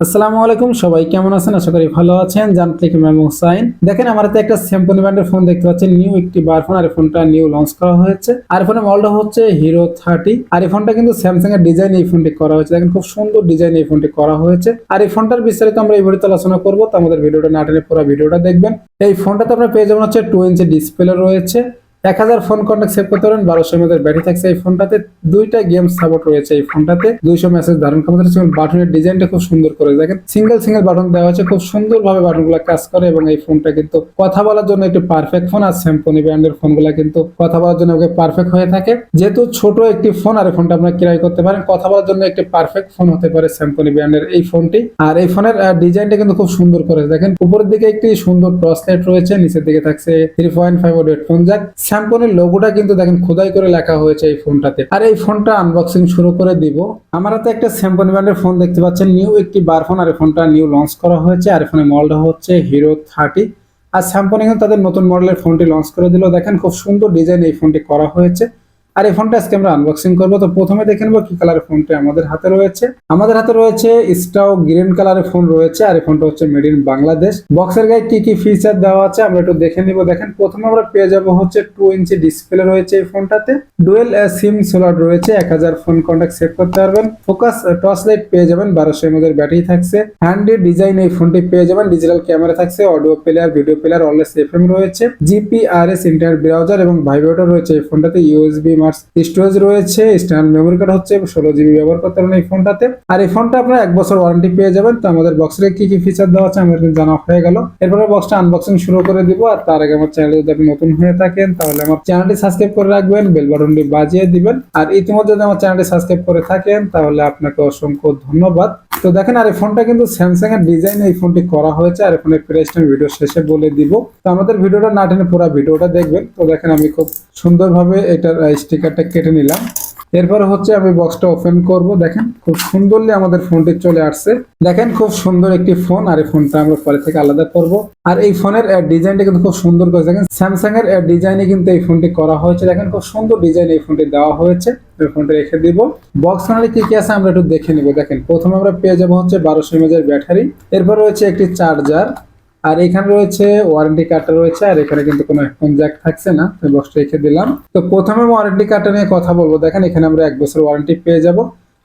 আসসালামু আলাইকুম, সবাই কেমন আছেন? আশা করি ভালো আছেন। জান থেকে ম্যাম হুসাইন। দেখেন, আমার হাতে একটা স্যাম্পল ব্র্যান্ডের ফোন দেখতে পাচ্ছেন। নিউ একটি বার ফোন আর ফোনটা নিউ লঞ্চ করা হয়েছে। আর ফোনের মডেলটা হচ্ছে হিরো থার্টি আর এই ফোনটা কিন্তু স্যামসাং এর ডিজাইন এই ফোনটি করা হয়েছে। দেখেন, খুব সুন্দর ডিজাইন এই ফোনটি করা হয়েছে। আর এই ফোনটার বিস্তারিত আমরা এই ভিডিওতে আলোচনা করব। তো আমাদের ভিডিওটা না টেনে পুরো ভিডিওটা দেখবেন। এই ফোনটাতে আপনার পেয়ে যাবেন হচ্ছে টু ইঞ্চি ডিসপ্লে রয়েছে। এক হাজার ফোন কন্ট্যাক্ট সেভ করতে পারেন বারোশো মধ্যে ব্যাটারি থাকছে এই ফোনটাতে দুইটা গেম সাপোর্ট রয়েছে এই ফোনটাতে দুইশো মেসেজ ধারণ ক্ষমতা রয়েছে বাটনের ডিজাইনটা খুব সুন্দর করে দেখেন। সিঙ্গেল সিঙ্গেল বাটন দেওয়া হচ্ছে খুব সুন্দর ভাবে বাটনগুলো কাজ করে এবং এই ফোনটা কিন্তু কথা বলার জন্য একটি পারফেক্ট ফোন আর স্যামসং ব্র্যান্ডের ফোনগুলো কিন্তু কথা বলার জন্য পারফেক্ট হয়ে থাকে। যেহেতু ছোট একটি ফোন আর এই ফোনটা আপনারা ক্রয় করতে পারেন, কথা বলার জন্য একটি পারফেক্ট ফোন হতে পারে স্যামসং ব্র্যান্ডের এই ফোনটি আর এই ফোনের ডিজাইনটা কিন্তু খুব সুন্দর করে দেখেন। উপরের দিকে একটি সুন্দর টর্চ লাইট রয়েছে, নিচের দিকে থাকছে three point five headphone jack স্যামসংয়ের লোগোটা কিন্তু দেখেন খোদাই করে লেখা হয়েছে এই ফোনটাতে। আর এই ফোনটা আনবক্সিং শুরু করে দিব। আমার হাতে একটা স্যামসং ব্র্যান্ডের ফোন দেখতে পাচ্ছেন। নিউ একটি বার ফোন আর ফোনটা নিউ লঞ্চ করা হয়েছে। আর ফোনের মডেলটা হচ্ছে হিরো থার্টি আর স্যাম্পনিং কিন্তু তাদের নতুন মডেলের ফোনটি লঞ্চ করে দিল। দেখেন খুব সুন্দর ডিজাইন এই ফোনটি করা হয়েছে। আর এই ফোনটা আজকে আমরা আনবক্সিং করব। তো প্রথমে দেখে নেব কি কালারের ফোনটি আমাদের হাতে রয়েছে। আমাদের হাতে রয়েছে স্টাও গ্রিন কালারের ফোন রয়েছে, আর এই ফোনটা হচ্ছে মেড ইন বাংলাদেশ। বক্সের গায়ে কি কি ফিচার দেওয়া আছে আমরা একটু দেখে নিব। দেখেন, প্রথমে আমরা পেয়ে যাব হচ্ছে টু ইঞ্চি ডিসপ্লে রয়েছে এই ফোনটাতে। ডুয়েল সিম সোলার রয়েছে, এক হাজার ফোন কন্ট্যাক্ট সেভ করতে পারবেন। ফোকাস টর্চ লাইট পেয়ে যাবেন, বারোশো এমএদের ব্যাটারি থাকছে। হ্যান্ডি ডিজাইন এই ফোনটি পেয়ে যাবেন ডিজিটাল ক্যামেরা থাকছে অডিও প্লেয়ার ভিডিও প্লেয়ার অলএস এফএম রয়েছে। জিপিআরএস ইন্টারনেট ব্রাউজার এবং ভাইব্রেটর রয়েছে এই ফোনটাতে ইউএসবি মার্স স্টোরেজ রয়েছে, স্ট্যান্ড মেমোরি কার্ড হচ্ছে ষোলো জিবি ব্যবহার করতে পারবেন এই ফোনটাতে। আর এই ফোনটা আপনার এক বছর ওয়ারেন্টি পেয়ে যাবেন, তো আমাদের বক্সে কি কি ফিচার দেওয়া আছে আমাদের জানা হয়ে গেল। এরপরে বক্সটা আনবক্সিং শুরু করে দিব, আর তার আগে আমার চ্যানেলে যদি আপনি নতুন হয়ে থাকেন, তাহলে আমার চ্যানেলটি সাবস্ক্রাইব করে রাখবেন বেল বাটনটি বাজিয়ে দিবেন। আর ইতিমধ্যে যদি আমার চ্যানেলটি সাবস্ক্রাইব করে থাকেন, তাহলে আপনাকে অসংখ্য ধন্যবাদ। তো দেখেন, আর এই ফোনটা কিন্তু স্যামসাং এর ডিজাইন এই ফোনটি করা হয়েছে, আর ফোনের প্রাইসটা আমি ভিডিও শেষে বলে দিব। তো আমাদের ভিডিওটা না টেনে পুরো ভিডিওটা দেখবেন। তো দেখেন, আমি খুব সুন্দরভাবে এটার স্টিকারটা কেটে নিলাম। এরপরে হচ্ছে আমি বক্সটা ওপেন করব। দেখেন, খুব সুন্দরলি আমাদের ফোনটি চলে আসছে। দেখেন, খুব সুন্দর একটি ফোন আর এই ফোনটা আমরা পরে থেকে আলাদা করব। আর এই ফোনের ডিজাইনটা কিন্তু খুব সুন্দর করে দেখেন স্যামসাং এর ডিজাইনে কিন্তু এই ফোনটি করা হয়েছে। দেখেন, খুব সুন্দর ডিজাইন এই ফোনটি দেওয়া হয়েছে। এই ফোনটা রেখে দিব। বক্স প্যানেলে কি কি আছে আমরা একটু দেখে নিব। দেখেন, প্রথমে আমরা পেয়ে যাব হচ্ছে বারোশো এমএজের ব্যাটারি এরপর রয়েছে একটি চার্জার আর এখানে রয়েছে ওয়ারেন্টি কার্ডটা রয়েছে, আর এখানে কিন্তু কোনো হেডফোন জ্যাক থাকছে না, তো বক্সটা রেখে দিলাম। তো প্রথমে ওয়ারেন্টি কার্ডটা নিয়ে কথা বলব। দেখেন, এখানে আমরা এক বছর ওয়ারেন্টি পেয়ে যাব।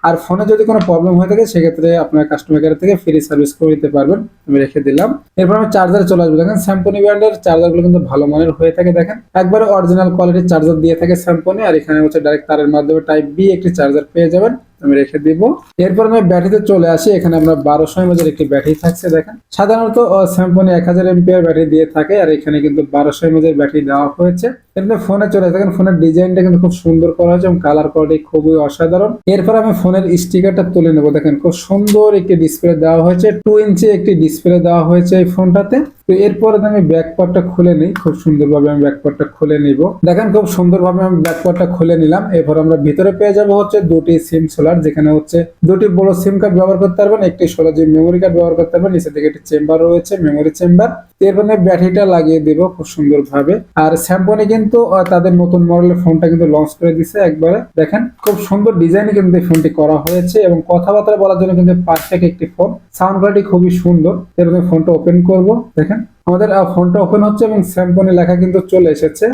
আর ফোনে যদি কোনো প্রবলেম হয়ে থাকে, সেক্ষেত্রে আপনার কাস্টমার কেয়ার থেকে ফ্রি সার্ভিস করে দিতে পারবেন। আমি রেখে দিলাম। এরপর আমি চার্জারে চলে আসব। দেখেন স্যাম্পনি ব্র্যান্ডের চার্জারগুলো কিন্তু ভালো মানের হয়ে থাকে, দেখেন। একবারে অরিজিনাল কোয়ালিটির চার্জার দিয়ে থাকে স্যাম্পনি আর এখানে হচ্ছে ডাইরেক্ট তারের মাধ্যমে টাইপ বি একটি চার্জার পেয়ে যাবেন। আমি রেখে দিব। এরপর আমি ব্যাটারিতে চলে আসি। এখানে আমরা বারোশো এমএজের একটি ব্যাটারি থাকছে, দেখেন। সাধারণত স্যাম্পনি এক হাজার এমপিআর ব্যাটারি দিয়ে থাকে, আর এখানে কিন্তু বারোশো এমএজের ব্যাটারি দেওয়া হয়েছে। এরপর ফোনে চলে দেখেন ফোনের ডিজাইনটা কিন্তু খুব সুন্দর করা হয়েছে এবং কালার কোয়ালিটি খুবই অসাধারণ। এরপর আমি ফোনের স্টিকারটা তুলে নেব। দেখেন, খুব সুন্দর একটি ডিসপ্লে দেওয়া হয়েছে। টু ইঞ্চি একটি ডিসপ্লে দেওয়া হয়েছে এই ফোনটাতে তো এরপরে আমি ব্যাক পার্টটা খুলে নিই, খুব সুন্দরভাবে আমি ব্যাক পার্টটা খুলে নিব। দেখেন খুব সুন্দরভাবে আমি ব্যাক পার্টটা খুলে নিলাম। এরপর আমরা ভিতরে পেয়ে যাব হচ্ছে দুটি সিম সোলার যেখানে হচ্ছে দুটি বড় সিম কার্ড ব্যবহার করতে পারবেন, একটি সোলার যে মেমোরি কার্ড ব্যবহার করতে পারবেন নিচে থেকে একটি চেম্বার রয়েছে মেমোরি চেম্বার এরপর ব্যাটারিটা লাগিয়ে দিব খুব সুন্দরভাবে। আর স্যাম্পনি কিন্তু তাদের নতুন মডেলের ফোনটা কিন্তু লঞ্চ করে দিছে একবারে। দেখেন খুব সুন্দর ডিজাইনে কিন্তু এই ফোনটি করা হয়েছে এবং কথাবার্তা বলার জন্য কিন্তু পারফেক্ট একটি ফোন সাউন্ড কোয়ালিটি খুবই সুন্দর। এরকম ফোনটা ওপেন করব। দেখেন আমাদের ফোনটা ওপেন হচ্ছে এবং স্যাম্পনি লেখা কিন্তু চলে এসেছে।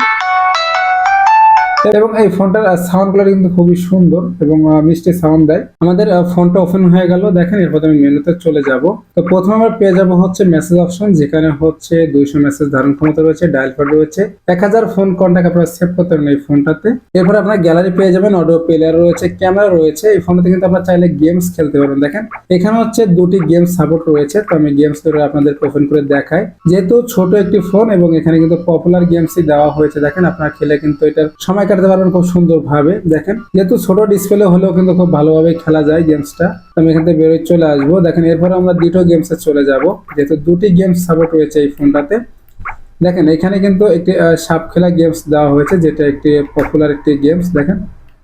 এবং এই ফোনটার সাউন্ড কোয়ালিটি কিন্তু খুবই সুন্দর এবং মিষ্টি সাউন্ড দেয়। আমাদের ফোনটা ওপেন হয়ে গেল। দেখেন, এরপর আমি মেনুতে চলে যাব। তো প্রথমে আমরা পেয়ে যাব হচ্ছে মেসেজ অপশন যেখানে হচ্ছে দুইশো মেসেজ ধারণ ক্ষমতা রয়েছে ডায়াল প্যাড রয়েছে। এক হাজার ফোন কন্ট্যাক্ট আপনারা সেভ করতে পারেন এই ফোনটাতে। এরপর আপনার গ্যালারি পেয়ে যাবেন অডিও প্লেয়ার রয়েছে ক্যামেরা রয়েছে। এই ফোনটাতে কিন্তু আপনারা চাইলে গেমস খেলতে পারবেন। দেখেন, এখানে হচ্ছে দুটি গেমস সাপোর্ট রয়েছে। তো আমি গেমস করে আপনাদের ওপেন করে দেখাই। যেহেতু ছোট একটি ফোন এবং এখানে কিন্তু পপুলার গেমসই দেওয়া হয়েছে, দেখেন আপনারা খেলে কিন্তু এটার সময় কাটাতে পারবেন খুব সুন্দর ভাবে দেখেন। যেহেতু ছোট ডিসপ্লে হলেও কিন্তু খুব ভালোভাবে খেলা যায় গেমসটা আমি এখান থেকে বেরোয় চলে আসব। দেখেন, এরপরে আমরা দুটো গেমসে চলে যাব। যেহেতু দুটি গেমস সাপোর্ট রয়েছে এই ফোনটাতে দেখেন, এখানে কিন্তু একটি সাপ খেলা গেমস দেওয়া হয়েছে, যেটা একটি পপুলার একটি গেমস দেখেন।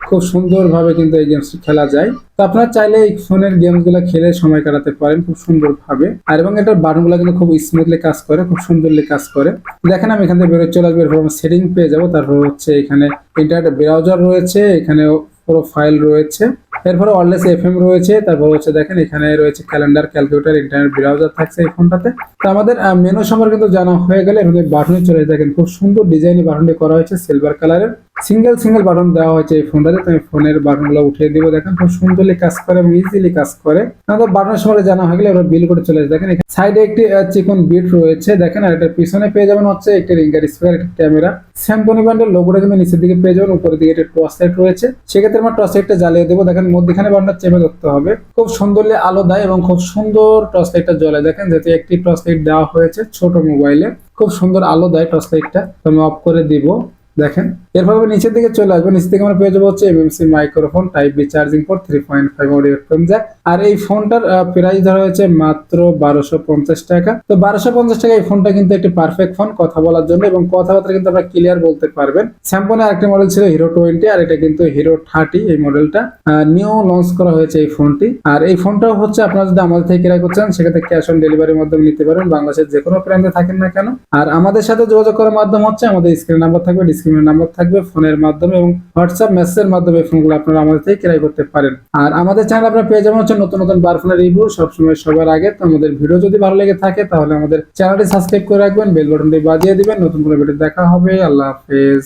খুব সুন্দরভাবে কিন্তু এই গেমস খেলা যায়। তো আপনারা চাইলে এই ফোনের গেমসগুলো খেলে সময় কাটাতে পারেন খুব সুন্দরভাবে। আর এবং এটার বাটনগুলো কিন্তু খুব স্মুথলি কাজ করে, খুব সুন্দরলি কাজ করে। দেখেন আমি এখান থেকে বেরোয় চলে আসব, এরপর সেটিং পেয়ে যাব। তারপর হচ্ছে এখানে ইন্টারনেট ব্রাউজার রয়েছে এখানে প্রোফাইল রয়েছে। এরপরে ওয়ারলেস এফএম রয়েছে, তারপর হচ্ছে দেখেন এখানে রয়েছে ক্যালেন্ডার ক্যালকুলেটার ইন্টারনেট ব্রাউজার থাকছে এই ফোনটাতে। তো আমাদের মেনু সম্পর্কে কিন্তু জানা হয়ে গেলে এখানে বাটনে চলে। দেখেন খুব সুন্দর ডিজাইনে বাটনটি করা হয়েছে সিলভার কালারের সিঙ্গেল সিঙ্গেল বাটন দেওয়া হয়েছে এই ফোনটাতে, তো আমি ফোনের বাটনগুলো উঠিয়ে দিব, দেখেন খুব সুন্দরলি কাজ করে এবং ইজিলি কাজ করে। আমাদের বাটনের সম্পর্কে জানা হয়ে গেলে এবার বিল করে চলে দেখেন সাইডে একটি চিকন বিট রয়েছে, দেখেন, আর এটার পিছনে পেয়ে যাবেন হচ্ছে একটি রিঙ্গার স্পিকার একটি ক্যামেরা স্যামসং ব্র্যান্ডের লোগোটা কিন্তু নিচের দিকে পেয়ে যাবেন, উপরের দিকে একটা টর্চ লাইট রয়েছে। সেক্ষেত্রে আমরা টর্চ লাইটটা জ্বালিয়ে দেবো, দেখেন মধ্যখানে বাটনটা চেপে ধরতে হবে। খুব সুন্দরলি আলো দেয় এবং খুব সুন্দর টর্চ লাইটটা জ্বলে। দেখেন, যেহেতু একটি টর্চ লাইট দেওয়া হয়েছে ছোট মোবাইলে, খুব সুন্দর আলো দেয় টর্চ লাইটটা আমি অফ করে দিব। দেখেন এরপর নিচের দিকে চলে আসব। নিচ থেকে আমরা পেয়ে যাব হচ্ছে MMC microphone type B charging port three point five audio headphone jack আর এই ফোনটার প্রাইস ধরা হয়েছে মাত্র বারোশো পঞ্চাশ টাকা। তো বারোশো পঞ্চাশ টাকা এই ফোনটা কিন্তু একটি পারফেক্ট ফোন কথা বলার জন্য এবং কথাবার্তা কিন্তু আপনারা ক্লিয়ার বলতে পারবেন। স্যামসংয়ের আরেকটি মডেল ছিল হিরো টোয়েন্টি আর এটা কিন্তু হিরো থার্টি এই মডেলটা নিউ লঞ্চ করা হয়েছে এই ফোনটি আর এই ফোনটাও হচ্ছে আপনারা যদি আমাদের থেকে ক্রয় করছেন সেক্ষেত্রে ক্যাশ অন ডেলিভারির মাধ্যমে নিতে পারেন। বাংলাদেশের যে কোনো প্রান্তে থাকেন না কেন। আর আমাদের সাথে যোগাযোগ করার মাধ্যম হচ্ছে আমাদের স্ক্রিন নাম্বার থাকবে ডিসক্রিপশন নাম্বার থাকবে। ফোনের মাধ্যমে এবং হোয়াটসঅ্যাপ মেসেজের মাধ্যমে ফোনগুলো আপনারা আমাদের থেকে ক্রয় করতে পারেন। আর আমাদের চ্যানেল আপনারা পেয়ে যাবেন হচ্ছে নতুন নতুন বার ফোনের রিভিউ সবসময় সবার আগে। তো আমাদের ভিডিও যদি ভালো লেগে থাকে, তাহলে আমাদের চ্যানেলটি সাবস্ক্রাইব করে রাখবেন বেল বাটনটি বাজিয়ে দিবেন। নতুন কোনো ভিডিও দেখা হবে। আল্লাহ হাফেজ।